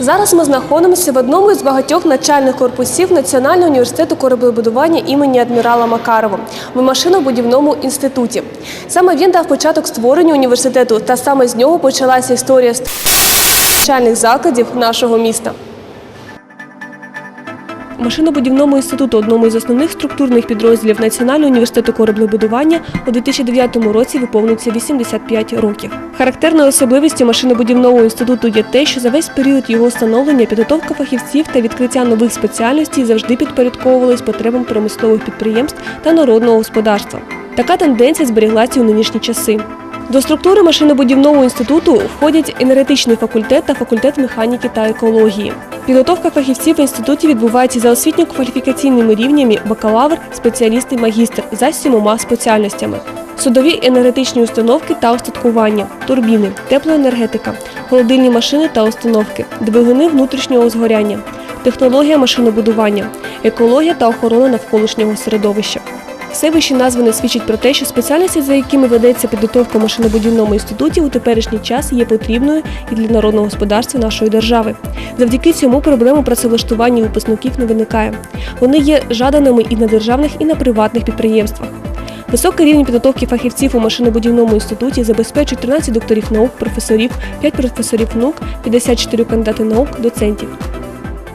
Зараз ми знаходимося в одному із багатьох начальних корпусів Національного університету кораблебудування імені адмірала Макарова в машинобудівному інституті. Саме він дав початок створенню університету, та саме з нього почалася історія створення навчальних закладів нашого міста. Машинобудівному інституту, одному із основних структурних підрозділів Національного університету кораблебудування, у 2009 році виповнюється 85 років. Характерною особливістю машинобудівного інституту є те, що за весь період його становлення підготовка фахівців та відкриття нових спеціальностей завжди підпорядковувались потребам промислових підприємств та народного господарства. Така тенденція зберіглася у нинішні часи. До структури машинобудівного інституту входять енергетичний факультет та факультет механіки та екології. Підготовка фахівців в інституті відбувається за освітньо-кваліфікаційними рівнями бакалавр, спеціаліст і магістр за сімома спеціальностями. Судові енергетичні установки та устаткування, турбіни, теплоенергетика, холодильні машини та установки, двигуни внутрішнього згоряння, технологія машинобудування, екологія та охорона навколишнього середовища. Все вище свідчить про те, що спеціальності, за якими ведеться підготовка в машинобудівному інституті, у теперішній час є потрібною і для народного господарства нашої держави. Завдяки цьому проблема працевлаштування випускників не виникає. Вони є жаданими і на державних, і на приватних підприємствах. Високий рівень підготовки фахівців у машинобудівному інституті забезпечують 13 докторів наук, професорів, 5 професорів наук, 54 кандидати наук, доцентів.